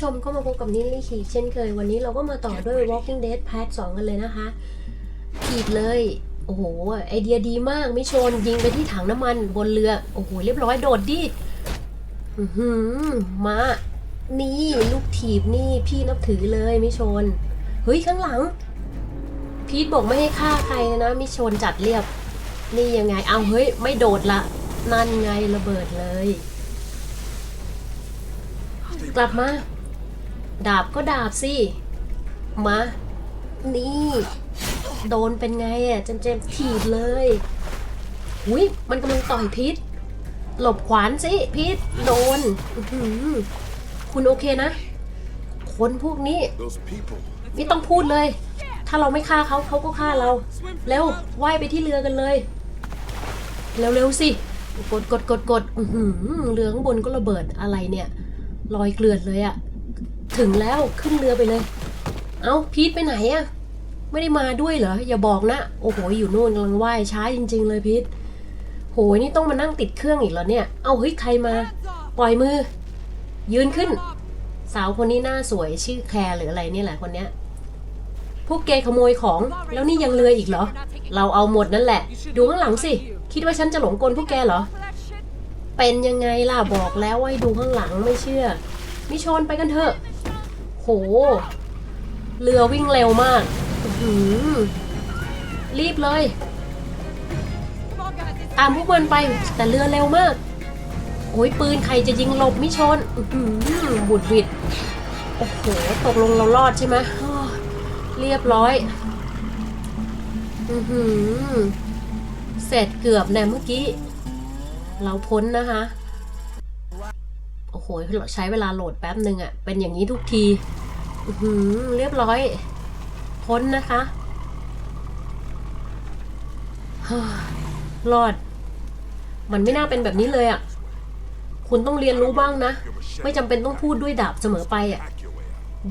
ชมก็มาพบกับนิลลี่ขีเช่นเคย วันนี้เราก็มาต่อด้วย Walking Dead Part 2 กันเลยนะคะขีดเลย โอ้โห ไอเดียดีมาก ไม่ชนยิงไปที่ถังน้ำมันบนเรือ โอ้โห เรียบร้อยโดดดิอือหือมา นี่ลูกถีบนี่พี่นับถือเลยไม่ชน เฮ้ย ข้างหลัง พีทบอกไม่ให้ฆ่าใครนะมิชนจัดเรียบ นี่ยังไง เอาเฮ้ย ไม่โดดละ นั่นไงระเบิดเลยกลับมา ดาบก็ดาบสิ มา นี่ โดนเป็นไงอะเจมเจมถีบเลยอุ้ยมันกำลังต่อยพิษ หลบขวานสิพิษโดนอือหือคุณโอเคนะ คนพวกนี้ไม่ต้องพูดเลย ถ้าเราไม่ฆ่าเขาเขาก็ฆ่าเรา เร็วว่ายไปที่เรือกันเลย เร็วๆสิกดกดกดกดอือหือเรือข้างบนก็ระเบิดอะไรเนี่ยลอยเกลื่อนเลยอะ ถึงแล้วขึ้นเรือไปเลย เอาพีทไปไหนอะไม่ได้มาด้วยเหรอ อย่าบอกนะ โอ้โห อยู่นู่นกำลังว่ายช้าจริง ๆ เลยพีทโหยนี่ต้องมานั่งติดเครื่องอีกเหรอเนี่ย เอาเฮ้ยใครมา ปล่อยมือ ยืนขึ้น สาวคนนี้หน้าสวยชื่อแคร์หรืออะไรเนี่ยแหละคนเนี้ยพวกแกขโมยของแล้วนี่ยังเรืออีกเหรอ เราเอาหมดนั่นแหละ ดูข้างหลังสิ คิดว่าฉันจะหลงกลพวกแกเหรอ เป็นยังไงล่ะบอกแล้วว่าให้ดูข้างหลังไม่เชื่อ มิชนไปกันเถอะ โห เรือวิ่งเร็วมากหือรีบเลย ตามพวกมันไปแต่เรือเร็วมาก โอ้ยปืนใครจะยิงหลบมิชนอื้อหือบุดวิดโอ้โห ตกลงเรารอดใช่ไหมเรียบร้อย อือหือเสร็จเกือบแน่เมื่อกี้ เราพ้นนะคะ หใช้เวลาโหลดแป๊บหนึ่งอะเป็นอย่างนี้ทุกทีหือเรียบร้อย พ้นนะคะรอด มันไม่น่าเป็นแบบนี้เลยอะคุณต้องเรียนรู้บ้างนะ ไม่จำเป็นต้องพูดด้วยดาบเสมอไปอะ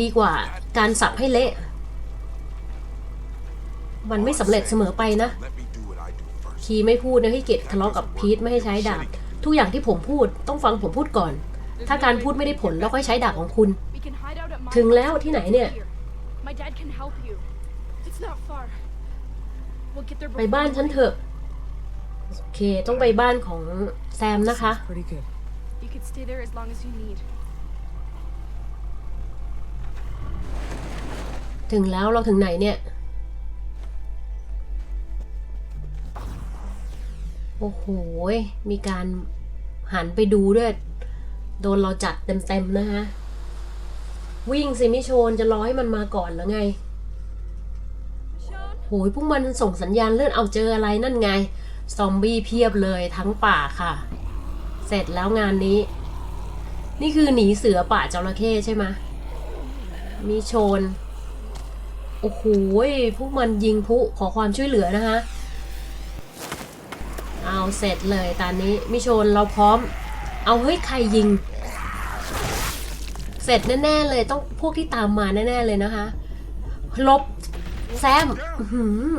ดีกว่าการสับให้เละ มันไม่สำเร็จเสมอไปนะ คีไม่พูดนะให้เกดทะเลาะกับพีทไม่ให้ใช้ดาบ ทุกอย่างที่ผมพูดต้องฟังผมพูดก่อน ถ้าการพูดไม่ได้ผลแล้วค่อยใช้ดาบของคุณ We can hide out at my ถึงแล้วที่ไหนเนี่ย My dad can help you. It's not far. We'll get there ไป before บ้านฉันเถอะ โอเค ต้องไปบ้านของแซมนะคะ Pretty good. You can stay there as long as you need. ถึงแล้วเราถึงไหนเนี่ย โอ้โห มีการหันไปดูด้วย โดนเราจัดเต็มๆนะคะวิ่งสิมิโชนจะรอให้มันมาก่อนแล้วไงโหยพวกมันส่งสัญญาณเลื่อนเอาเจออะไรนั่นไง ซอมบี้เพียบเลยทั้งป่าค่ะ เสร็จแล้วงานนี้ นี่คือหนีเสือป่าจระเข้ใช่ไหมมีโชน โอ้โหพวกมันยิงพุขอความช่วยเหลือนะคะ เอาเสร็จเลยตอนนี้มิโชนเราพร้อม เอาเฮ้ยใครยิง เสร็จแน่ๆเลยต้องพวกที่ตามมาแน่ๆเลยนะคะ ลบแซมหือ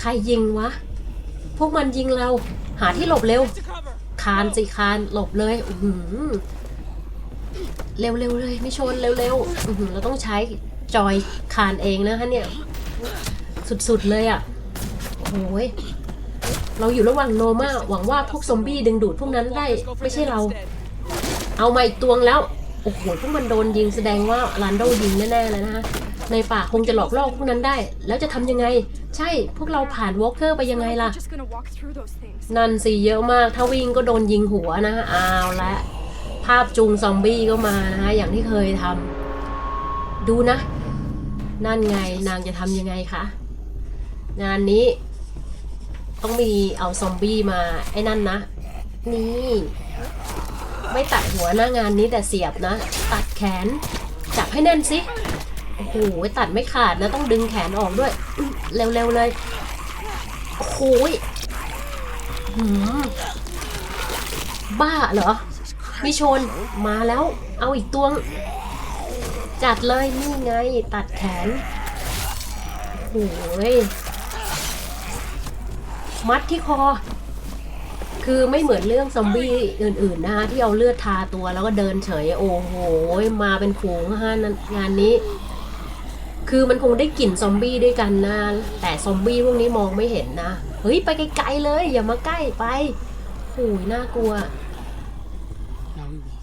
ใครยิงวะ พวกมันยิงเรา หาที่หลบเร็ว คานสิคานหลบเลยอืเร็วๆเลยไม่ชนเร็วๆเราต้องใช้จอยคานเองนะคะเนี่ย สุดๆเลยอะ่ะโอ้ย เราอยู่ระหว่างโนมาหวังว่าพวกซอมบี้ดึงดูดพวกนั้นได้ไม่ใช่เรา เอามาอีกตวงแล้ว โอ้โหพวกมันโดนยิงแสดงว่าลันโดยิงแน่ๆเลยนะคะในป่าคงจะหลอกล่อพวกนั้นได้ แล้วจะทำยังไง ใช่พวกเราผ่านวอล์กเกอร์ไปยังไงล่ะ นั่นสิเยอะมาก ถ้าวิ่งก็โดนยิงหัวนะเอาวละภาพจูงซอมบี้ก็มานะคะอย่างที่เคยทำดูนะ นั่นไงนางจะทำยังไงคะงานนี้ ต้องมีเอาซอมบี้มาไอ้นั่นนะ นี่ ไม่ตัดหัวหน้างานนี้แต่เสียบนะ ตัดแขน จับให้แน่นสิโอ้โหตัดไม่ขาดนะ ต้องดึงแขนออกด้วย เร็วๆเลยโอ้โหยหืมบ้าเหรอมิชนมาแล้ว เอาอีกตวงจัดเลยนี่ไง ตัดแขนโอ้โหย มัดที่คอ คือไม่เหมือนเรื่องซอมบี้อื่นๆนะคะที่เอาเลือดทาตัวแล้วก็เดินเฉย โอ้โหมาเป็นฝูงฮะงานนี้ คือมันคงได้กลิ่นซอมบี้ด้วยกันนะ แต่ซอมบี้พวกนี้มองไม่เห็นนะ เฮ้ย ไปไกลๆเลย อย่ามาใกล้ไปโอ้ยน่ากลัว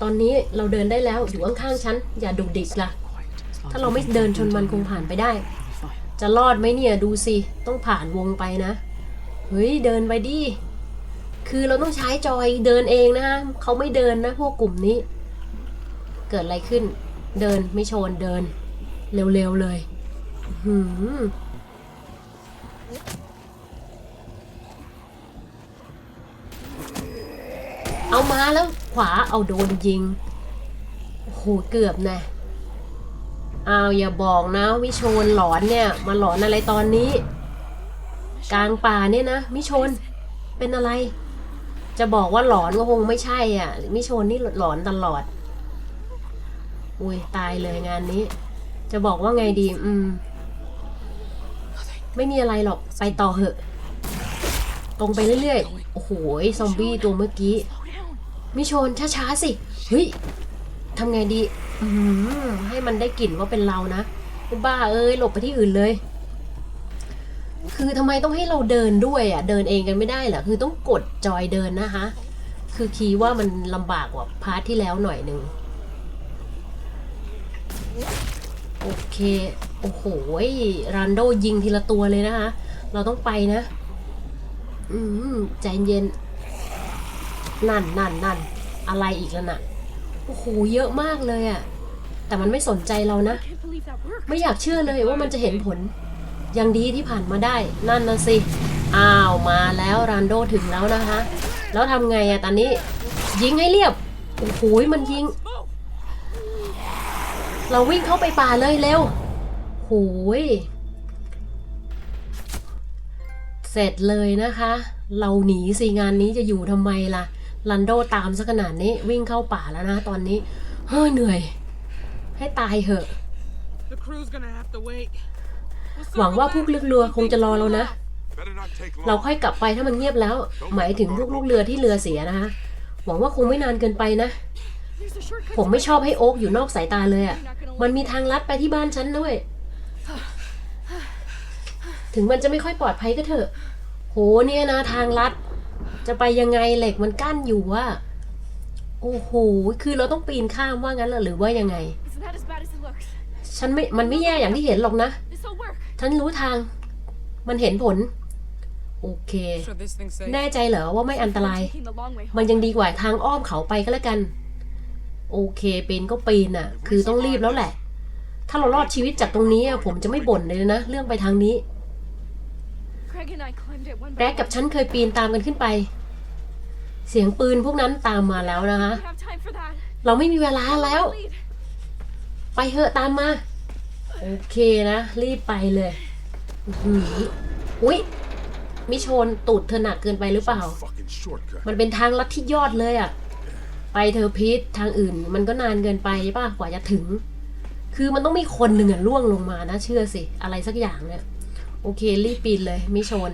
ตอนนี้เราเดินได้แล้วอยู่ข้างๆฉัน อย่าดุดิกล่ะ ถ้าเราไม่เดินชนมันคงผ่านไปได้ จะรอดไหมเนี่ยดูสิ ต้องผ่านวงไปนะ เฮ้ยเดินไปดิ คือเราต้องใช้จอยเดินเองนะฮะเขาไม่เดินนะพวกกลุ่มนี้ เกิดอะไรขึ้น เดินไม่ชนเดิน เร็วๆเลยหือเอามาแล้วขวาเอาโดนยิง โหเกือบนะอ้าวอย่าบอกนะวิโชนหลอนเนี่ย มาหลอนอะไรตอนนี้ กลางป่าเนี่ยนะมิชนเป็นอะไร จะบอกว่าหลอนก็คงไม่ใช่อะมิชนนี่หลอนตลอด อุ้ยตายเลยงานนี้ จะบอกว่าไงดี อืม ไม่มีอะไรหรอกไปต่อเหอะ ตรงไปเรื่อยๆ โอ้โหซอมบี้ตัวเมื่อกี้ มิชนช้าๆสิเฮ้ยทำไงดี อืมให้มันได้กลิ่นว่าเป็นเรานะบ้าเอ้ยหลบไปที่อื่นเลย คือทำไมต้องให้เราเดินด้วยอะเดินเองกันไม่ได้เหรอคือต้องกดจอยเดินนะคะ คือคีว่ามันลำบากกว่าพาร์ทที่แล้วหน่อยหนึ่งโอเค โอ้โหรันโดยิงทีละตัวเลยนะคะ เราต้องไปนะ อืมใจเย็น นั่นนั่นนั่นอะไรอีกแล้วน่ะ โอ้โห เยอะมากเลยอะแต่มันไม่สนใจเรานะ ไม่อยากเชื่อเลยว่ามันจะเห็นผล ยังดีที่ผ่านมาได้นั่นนะสิ อ้าวมาแล้วรันโดถึงแล้วนะคะ แล้วทำไงอะตอนนี้ ยิงให้เรียบ โอ้โหมันยิง เราวิ่งเข้าไปป่าเลยเร็วโหยเสร็จเลยนะคะ เราหนีสิงานนี้จะอยู่ทำไมล่ะลันโดตามซะขนาดนี้วิ่งเข้าป่าแล้วนะตอนนี้ เฮ้ยเหนื่อย ให้ตายเหอะ The crew's gonna have to wait. We'll หวัง circle ว่า back พวกลูกเรือคงจะรอเรานะ Better not take เรา long. ค่อยกลับไปถ้ามันเงียบแล้ว หมายถึงพวกลูกเรือที่เรือเสียนะคะ หวังว่าคงไม่นานเกินไปนะ There's a shortcut. ผมไม่ชอบให้โอ๊กอยู่นอกสายตาเลยอะ่ะ มันมีทางลัดไปที่บ้านฉันด้วย ถึงมันจะไม่ค่อยปลอดภัยก็เถอะ โหเนี่ยนะทางลัด จะไปยังไงเหล็กมันกั้นอยู่อะโอ้โห คือเราต้องปีนข้ามว่างั้นเหรอหรือว่ายังไง Isn't that as bad as it looks? ฉันไม่ มันไม่แย่อย่างที่เห็นหรอกนะ This'll work. ฉันรู้ทาง มันเห็นผล โอเค แน่ใจเหรอว่าไม่อันตราย มันยังดีกว่าทางอ้อมเขาไปก็แล้วกัน โอเคเปีนก็ปีนอะ คือต้องรีบแล้วแหละ ถ้าเรารอดชีวิตจากตรงนี้ผมจะไม่บ่นเลยนะ เรื่องไปทางนี้แร็กกับฉันเคยปีนตามกันขึ้นไป เสียงปืนพวกนั้นตามมาแล้วนะคะ เราไม่มีเวลาแล้ว ไปเถอะตามมา โอเคนะ รีบไปเลยอื้อหืออุ๊ยมิชนตูดเธอหนักเกินไปหรือเปล่า มันเป็นทางลัดที่ยอดเลยอะ่ะไปเธอพีททางอื่น มันก็นานเกินไปป่ะกว่าจะถึง คือมันต้องมีคนหนึ่งอะล่วงลงมานะ เชื่อสิ อะไรสักอย่างเนี่ยโอเค รีบปีนเลยม่ชน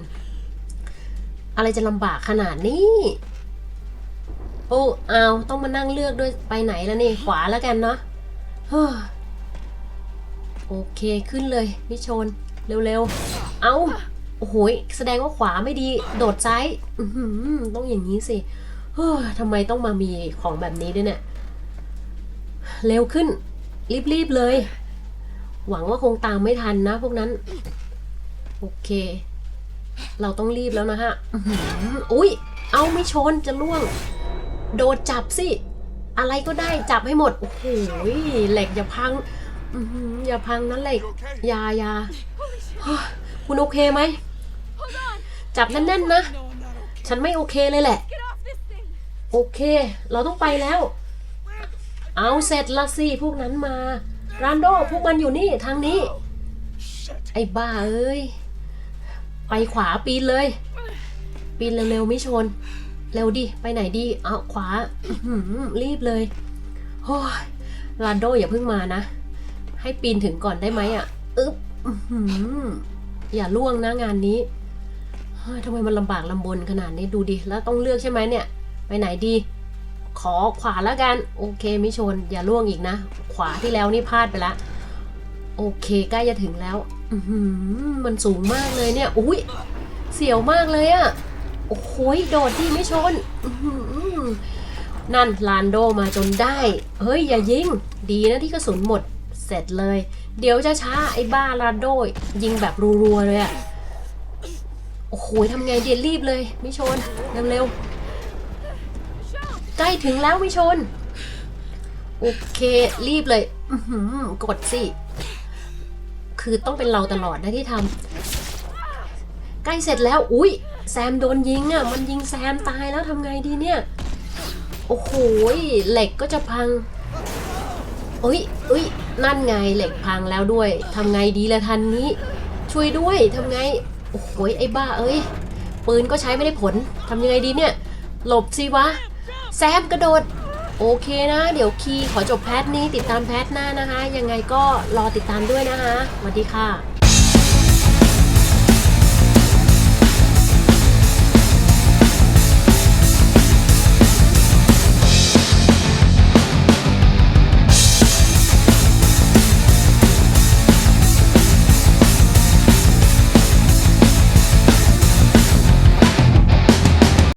อะไรจะลำบากขนาดนี้ โอ้เอาต้องมานั่งเลือกด้วยไปไหนแล้วนี่ ขวาแล้วกันเนาะ โอเคขึ้นเลยมิชน เร็วๆ เอาโอ้โหยแสดงว่าขวาไม่ดี โดดซ้ายต้องอย่างนี้สิเฮ้อทำไมต้องมามีของแบบนี้ด้วยเนี่ย เร็วขึ้น รีบๆเลย หวังว่าคงตามไม่ทันนะพวกนั้น โอเค เราต้องรีบแล้วนะฮะอุ้ยเอาไม่ชนจะล่วง โดดจับสิ อะไรก็ได้จับให้หมด โอ้โหเหล็กอย่าพัง อย่าพังนะเหล็กยายาคุณโอเคไหม จับแน่นๆนะ ฉันไม่โอเคเลยแหละ โอเค เราต้องไปแล้ว เอาเสร็จละสิพวกนั้นมา รานโดพวกมันอยู่นี่ทางนี้ ไอ้บ้าเอ้ย ไปขวาปีนเลย ปีนเร็วๆไม่ชน เร็วดิ ไปไหนดี เอาขวารีบเลยโอ้ยรานโดอย่าเพิ่งมานะ ให้ปีนถึงก่อนได้ไหมอะอึ๊บอย่าล่วงนะงานนี้ทำไมมันลำบากลำบนขนาดนี้ดูดิแล้วต้องเลือกใช่ไหมเนี่ย ไปไหนดี ขอขวาแล้วกัน โอเคมิชน อย่าล่วงอีกนะ ขวาที่แล้วนี่พลาดไปละ โอเคใกล้จะถึงแล้วมันสูงมากเลยเนี่ย อุ้ยเสียวมากเลยอะโอ้โหยโดดที่ไม่ชนนั่นลานโดมาจนได้ เฮ้ย อย่ายิง ดีนะที่กระสุนหมด เสร็จเลย เดี๋ยวจะช้าไอ้บ้าลาโดยยิงแบบรัวๆเลยอะโอ้โหทำไงเดียรีบเลยมิชนเร็วๆใกล้ถึงแล้วมิชน โอเครีบเลยกดสิ คือต้องเป็นเราตลอดนะที่ทำใกล้เสร็จแล้ว อุ้ยแซมโดนยิงอะ มันยิงแซมตายแล้วทำไงดีเนี่ย โอ้โหเหล็กก็จะพัง อุ้ยอุ้ยนั่นไงเหล็กพังแล้วด้วยทำไงดีละทันนี้ ช่วยด้วยทำไง โอ้โหไอ้บ้าเอ้ย ปืนก็ใช้ไม่ได้ผลทำยังไงดีเนี่ย หลบสิวะ แซมกระโดด โอเคนะ เดี๋ยวคีขอจบแพทนี้ติดตามแพทหน้านะคะ ยังไงก็รอติดตามด้วยนะคะสวัสดีค่ะ